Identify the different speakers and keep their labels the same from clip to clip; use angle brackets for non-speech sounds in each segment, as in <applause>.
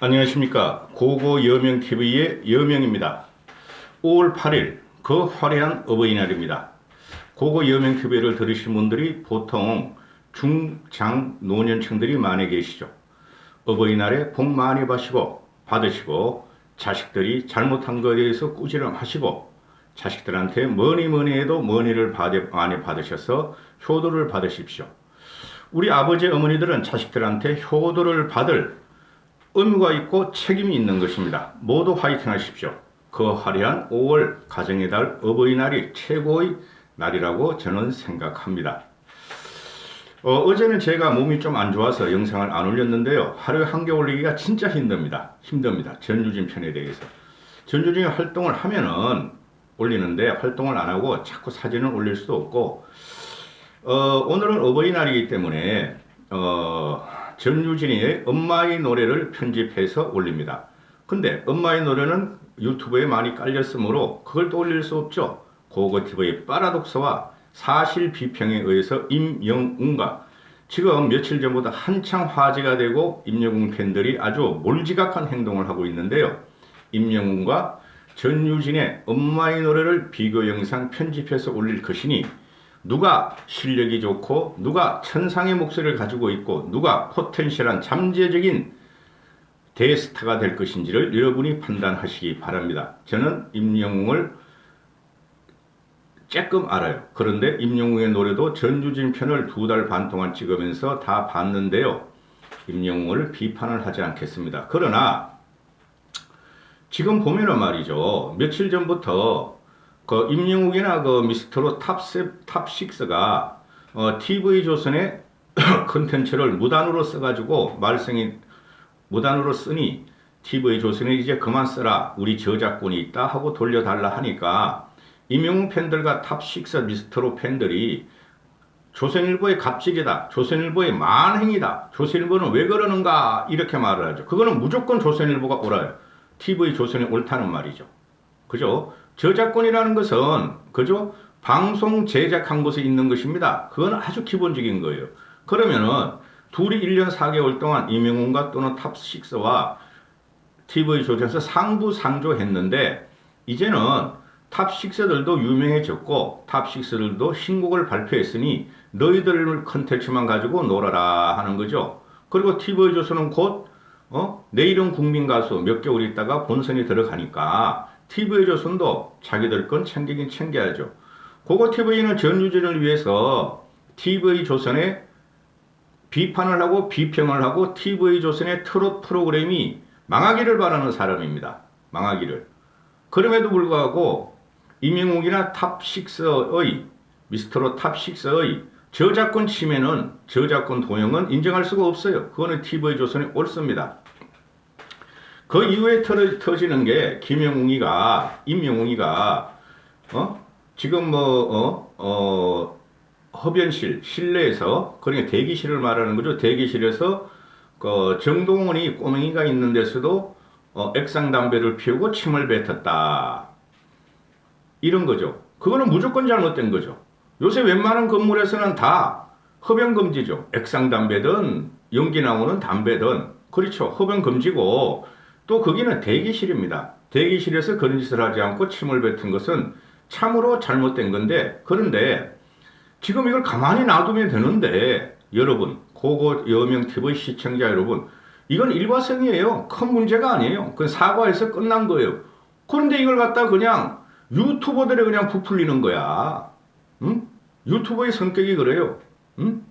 Speaker 1: 안녕하십니까 고고 여명 TV의 여명입니다. 5월 8일 그 화려한 어버이날입니다. 고고 여명 TV를 들으신 분들이 보통 중 장 노년층들이 많이 계시죠. 어버이날에 복 많이 받으시고 받으시고 자식들이 잘못한 것에 대해서 꾸지람하시고 자식들한테 뭐니 뭐니 해도 뭐니를 받- 많이 받으셔서 효도를 받으십시오. 우리 아버지 어머니들은 자식들한테 효도를 받을 의무가 있고 책임이 있는 것입니다. 모두 화이팅 하십시오. 그 화려한 5월 가정의 달 어버이날이 최고의 날이라고 저는 생각합니다. 어, 제는 제가 몸이 좀 안 좋아서 영상을 안 올렸는데요. 하루에 한 개 올리기가 진짜 힘듭니다. 힘듭니다. 전유진 편에 대해서. 전유진이 활동을 하면은 올리는데 활동을 안 하고 자꾸 사진을 올릴 수도 없고 어, 오늘은 어버이날이기 때문에 어, 전유진의 엄마의 노래를 편집해서 올립니다. 근데 엄마의 노래는 유튜브에 많이 깔렸으므로 그걸 또 올릴 수 없죠. 고고TV의 빠라독서와 사실 비평에 의해서 임영웅과 지금 며칠 전보다 한창 화제가 되고 임영웅 팬들이 아주 몰지각한 행동을 하고 있는데요. 임영웅과 전유진의 엄마의 노래를 비교 영상 편집해서 올릴 것이니 누가 실력이 좋고 누가 천상의 목소리를 가지고 있고 누가 포텐셜한 잠재적인 대스타가 될 것인지를 여러분이 판단하시기 바랍니다. 저는 임영웅을 조금 알아요. 그런데 임영웅의 노래도 전유진 편을 두 달 반 동안 찍으면서 다 봤는데요. 임영웅을 비판을 하지 않겠습니다. 그러나 지금 보면은 말이죠. 며칠 전부터 그 임영웅이나 그 미스터로 탑세, 탑6가 어, TV 조선의 <coughs> 컨텐츠를 무단으로 써가지고 말썽이 무단으로 쓰니 TV 조선에 이제 그만 써라 우리 저작권이 있다 하고 돌려달라 하니까 임영웅 팬들과 탑6 미스터로 팬들이 조선일보의 갑질이다. 조선일보의 만행이다. 조선일보는 왜 그러는가 이렇게 말을 하죠. 그거는 무조건 조선일보가 옳아요. TV 조선이 옳다는 말이죠. 그죠? 저작권이라는 것은 그죠? 방송 제작한 곳에 있는 것입니다. 그건 아주 기본적인 거예요. 그러면은 둘이 1년 4개월 동안 임영웅과 또는 탑6와 TV 조선에서 상부 상조했는데 이제는 탑6들도 유명해졌고 탑6들도 신곡을 발표했으니 너희들 컨텐츠만 가지고 놀아라 하는 거죠. 그리고 TV 조선은 곧 어? 내일은 국민 가수 몇 개월 있다가 본선에 들어가니까 TV 조선도 자기들 건 챙기긴 챙겨야죠. 고고 TV는 전유진을 위해서 TV 조선에 비판을 하고 비평을 하고 TV 조선의 트롯 프로그램이 망하기를 바라는 사람입니다. 망하기를. 그럼에도 불구하고 이명욱이나 탑6의 미스터로 탑6의 저작권 침해는 저작권 도용은 인정할 수가 없어요. 그거는 TV 조선이 옳습니다. 그 이후에 터, 터지는 게 김영웅이가 임영웅이가 어 지금 뭐 어, 어, 흡연실 실내에서 그러니까 대기실을 말하는 거죠. 대기실에서 그 정동원이 꼬맹이가 있는 데서도 어, 액상 담배를 피우고 침을 뱉었다. 이런 거죠. 그거는 무조건 잘못된 거죠. 요새 웬만한 건물에서는 다 흡연 금지죠. 액상 담배든 연기 나오는 담배든 그렇죠. 흡연 금지고 또 거기는 대기실입니다. 대기실에서 그런 짓을 하지 않고 침을 뱉은 것은 참으로 잘못된 건데 그런데 지금 이걸 가만히 놔두면 되는데 여러분 고고 여명 TV 시청자 여러분 이건 일과성이에요. 큰 문제가 아니에요. 그 사과해서 끝난 거예요. 그런데 이걸 갖다 그냥 유튜버들이 그냥 부풀리는 거야. 응? 유튜버의 성격이 그래요. 응?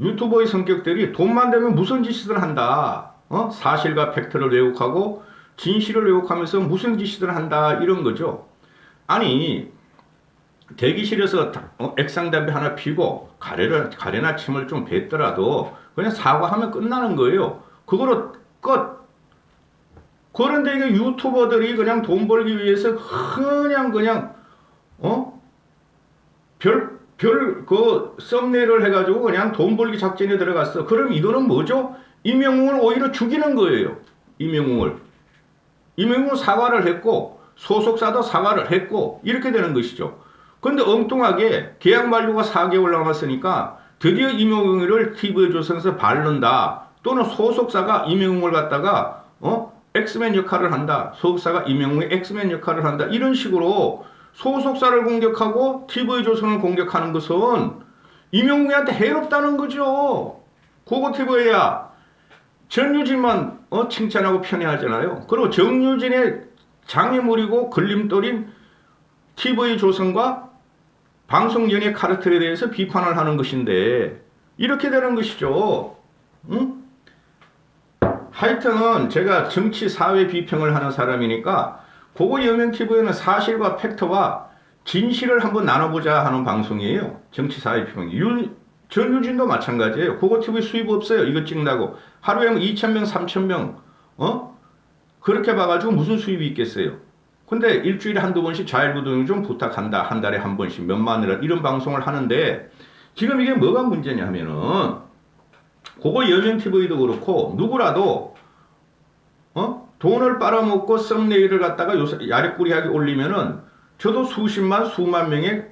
Speaker 1: 유튜버의 성격들이 돈만 되면 무슨 짓을 한다. 어? 사실과 팩트를 왜곡하고 진실을 왜곡하면서 무슨 짓을 한다 이런 거죠. 아니 대기실에서 다- 어, 액상 담배 하나 피고 가래를 가래나 침을 좀 뱉더라도 그냥 사과하면 끝나는 거예요. 그거로 끝. 그런데 이게 유튜버들이 그냥 돈 벌기 위해서 그냥 그냥 어? 별 별 그 썸네일을 해가지고 그냥 돈 벌기 작전에 들어갔어. 그럼 이거는 뭐죠? 임영웅을 오히려 죽이는 거예요. 임영웅을. 임영웅은 사과를 했고 소속사도 사과를 했고 이렇게 되는 것이죠. 근데 엉뚱하게 계약 만료가 4개월 남았으니까 드디어 임영웅을 TV 조선에서 바른다. 또는 소속사가 임영웅을 갖다가 어? 엑스맨 역할을 한다. 소속사가 이명웅의 엑스맨 역할을 한다. 이런 식으로 소속사를 공격하고 TV조선을 공격하는 것은 이명웅한테 해롭다는 거죠. 고고 TV야. 전유진만 어, 칭찬하고 편애하잖아요. 그리고 정유진의 장애물이고 걸림돌인 TV조선과 방송연예 카르텔에 대해서 비판을 하는 것인데 이렇게 되는 것이죠. 응? 하여튼 제가 정치 사회 비평을 하는 사람이니까 그거 여명 TV에는 사실과 팩트와 진실을 한번 나눠보자 하는 방송이에요. 정치 사회 비평. 윤 전유진도 마찬가지예요. 그거 TV 수입 없어요. 이거 찍는다고 하루에 뭐 2천 명, 3천 명, 어 그렇게 봐가지고 무슨 수입이 있겠어요. 근데 일주일에 한두 번씩 자율구동 좀 부탁한다. 한 달에 한 번씩 몇만 원 이런 방송을 하는데 지금 이게 뭐가 문제냐 하면은 그거 여명 TV도 그렇고 누구라도 어 돈을 빨아먹고 썸네일을 갖다가 요새 야리꾸리하게 올리면은 저도 수십만 수만 명의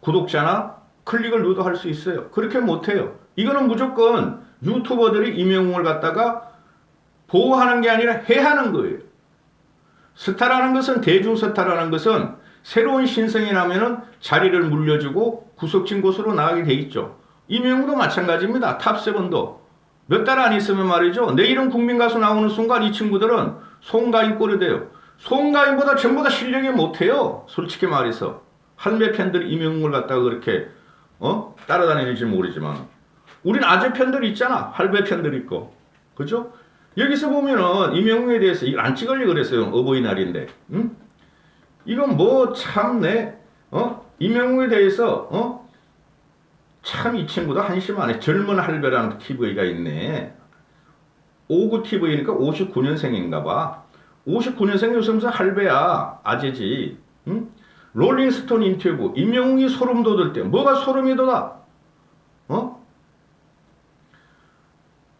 Speaker 1: 구독자나 클릭을 유도할 수 있어요. 그렇게 못해요. 이거는 무조건 유튜버들이 이명웅을 갖다가 보호하는 게 아니라 해하는 거예요. 스타라는 것은 대중 스타라는 것은 새로운 신성이 나면은 자리를 물려주고 구석진 곳으로 나가게 돼 있죠. 이명웅도 마찬가지입니다. 탑세븐도 몇 달 안 있으면 말이죠. 내 이름 국민 가수 나오는 순간 이 친구들은 송가인 꼴이 돼요. 송가인보다 전부 다 실력이 못해요. 솔직히 말해서 할매 팬들이 이명웅을 갖다가 그렇게 어 따라다니는지 모르지만 우린 아재 팬들 있잖아. 할배 팬들 있고 그죠? 여기서 보면은 이명웅에 대해서 이거 안 찍으려 그랬어요. 어버이날인데. 응? 이건 뭐 참내 어? 이명웅에 대해서 어? 참 이 친구도 한심하네. 젊은 할배라는 TV가 있네. 59 TV니까 59년생인가 봐. 59년생 요새 무슨 할배야. 아재지. 응? 롤링스톤 인터뷰. 임영웅이 소름 돋을 때 뭐가 소름이 돋아? 어?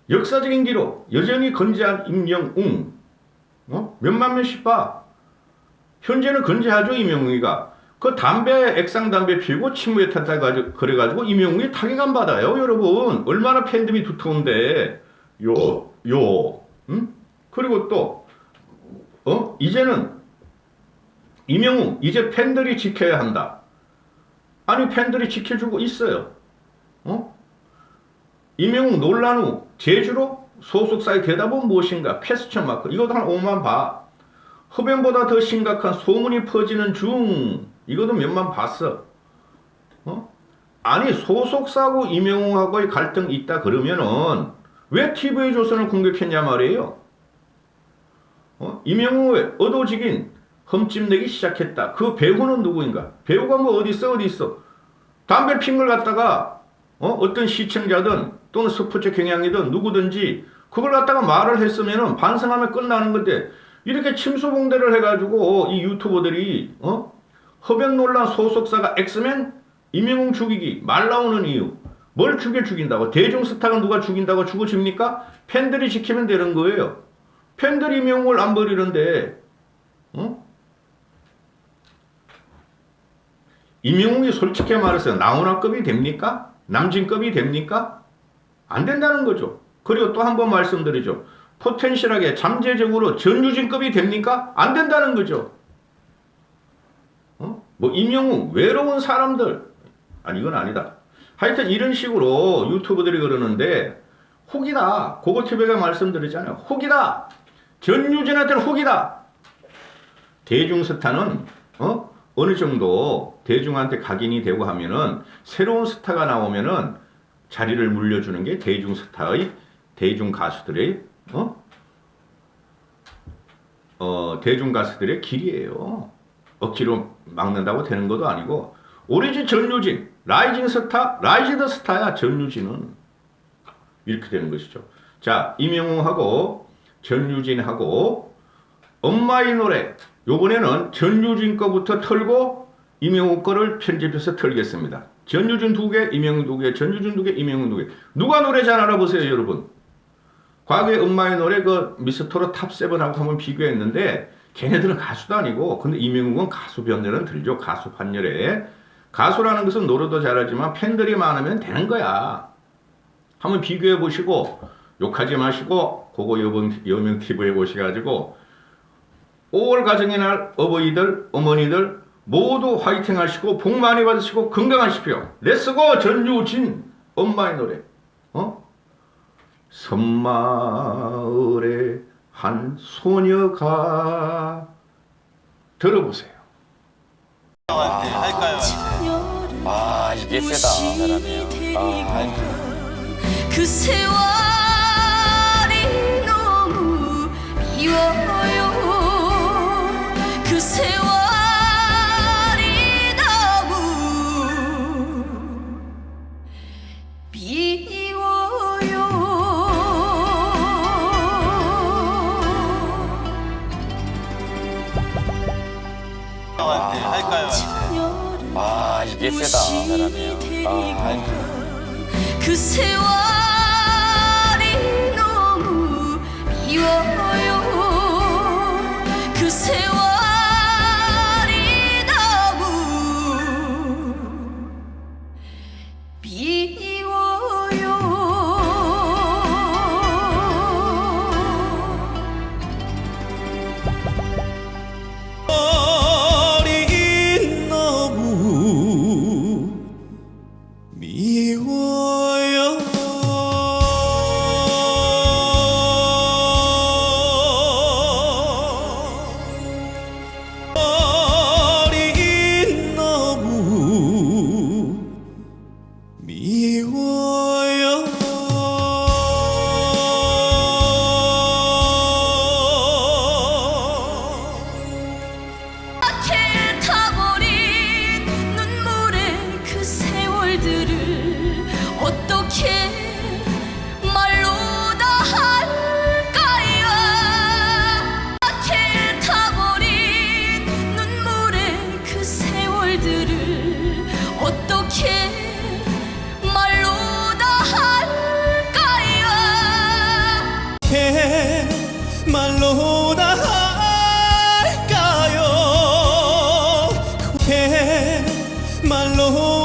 Speaker 1: 역사적인 기록. 여전히 건재한 임영웅. 어? 몇만 명씩 봐. 현재는 건재하죠, 임영웅이가. 그 담배, 액상 담배 피우고 친구에 탔다 가지고 그래가지고 임영웅이 타격안 받아요, 여러분. 얼마나 팬덤이 두터운데. 요, 요. 응? 그리고 또, 어? 이제는 임영웅, 이제 팬들이 지켜야 한다. 아니, 팬들이 지켜주고 있어요. 어? 임영웅 논란 후 제주로 소속사의 대답은 무엇인가? 퀘스천 마크. 이것도 한 5만 봐. 흡연보다 더 심각한 소문이 퍼지는 중. 이것도 몇만 봤어. 어? 아니 소속사하고 임영웅하고의 갈등이 있다 그러면은 왜 TV 조선을 공격했냐 말이에요. 어? 임영웅의 얻어지긴 흠집내기 시작했다. 그 배우는 누구인가? 배우가 뭐 어디 있어 어디 있어? 담배 핀 걸 갖다가 어? 어떤 시청자든 또는 스포츠 경향이든 누구든지 그걸 갖다가 말을 했으면은 반성하면 끝나는 건데 이렇게 침수봉대를 해가지고 이 유튜버들이 어? 흡연 논란 소속사가 엑스맨 임영웅 죽이기 말 나오는 이유 뭘 죽여 죽인다고 대중 스타가 누가 죽인다고 죽어 집니까? 팬들이 지키면 되는 거예요. 팬들이 임영웅을 안 버리는데 어? 임영웅이 솔직히 말해서 나훈아급이 됩니까? 남진급이 됩니까? 안 된다는 거죠. 그리고 또 한 번 말씀드리죠. 포텐셜하게 잠재적으로 전유진급이 됩니까? 안 된다는 거죠. 어? 뭐 임영웅 외로운 사람들 아니 이건 아니다. 하여튼 이런 식으로 유튜브들이 그러는데 혹이다. 고고TV가 말씀드리잖아요. 혹이다. 전유진한테는 혹이다. 대중스타는 어? 어느 정도 대중한테 각인이 되고 하면은 새로운 스타가 나오면은 자리를 물려주는 게 대중 스타의 대중 가수들의 어? 어, 대중 가수들의 길이에요. 억지로 막는다고 되는 것도 아니고 오리진 전유진 라이징 스타 라이징 더 스타야 전유진은 이렇게 되는 것이죠. 자 임영웅하고 전유진하고 엄마의 노래 요번에는 전유진 거부터 털고 임영웅 거를 편집해서 털겠습니다. 전유진 두 개, 임영웅 두 개, 전유진 두 개, 임영웅 두 개. 누가 노래 잘 알아보세요, 여러분. 과거에 엄마의 노래 그 미스터로 탑세븐하고 한번 비교했는데 걔네들은 가수도 아니고 근데 이명웅은 가수 변열은 들죠. 가수 판열에. 가수라는 것은 노래도 잘하지만 팬들이 많으면 되는 거야. 한번 비교해 보시고 욕하지 마시고 그거 여명, TV에 오셔가지고 5월 가정의 날 어버이들 어머니들 모두 화이팅 하시고 복 많이 받으시고 건강하십시오. 렛츠고 전유진 엄마의 노래 어? 섬마을에 한 소녀가 들어보세요.
Speaker 2: 할까요?
Speaker 3: 아 이게 세다. 아,
Speaker 4: 그 세월이 너무 미워요 그 세월이 너무 미워요
Speaker 2: 할까요?
Speaker 3: 아 이게 세다 사람이에요. 아,
Speaker 4: 그 세월이 너무 미워 말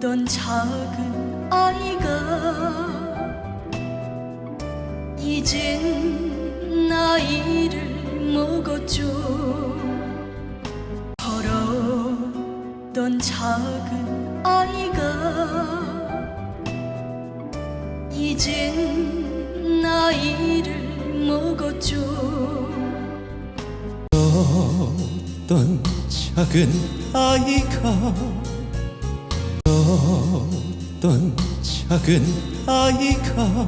Speaker 4: 걸었던 작은 아이가 이젠 나이를 먹었죠. 걸었던 작은 아이가 이젠 나이를 먹었죠.
Speaker 2: 어떤 작은 아이가 어떤 작은 아이가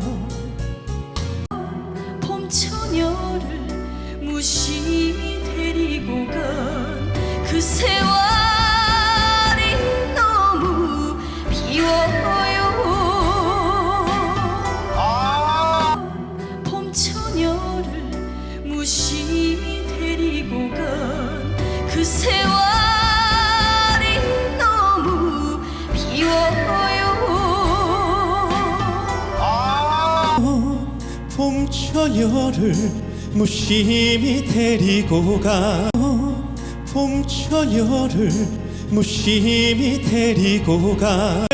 Speaker 4: 봄 처녀를 무심히 데리고 간 그 세월 봄처녀를 무심히 데리고
Speaker 2: 가. 봄처녀를 무심히 데리고 가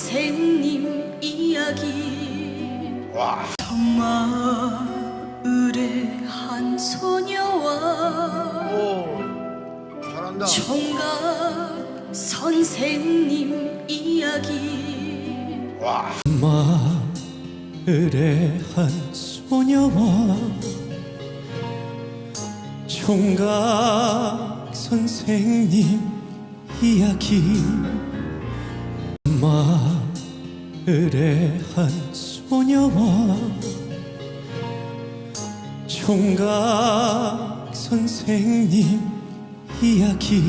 Speaker 2: 선생님 이야기 와.
Speaker 4: 마을의 한 소녀와 오,
Speaker 5: 잘한다.
Speaker 4: 총각 선생님 이야기 와.
Speaker 2: 마을의 한 소녀와 총각 선생님 이야기 마을의 한 소녀와 총각 선생님 이야기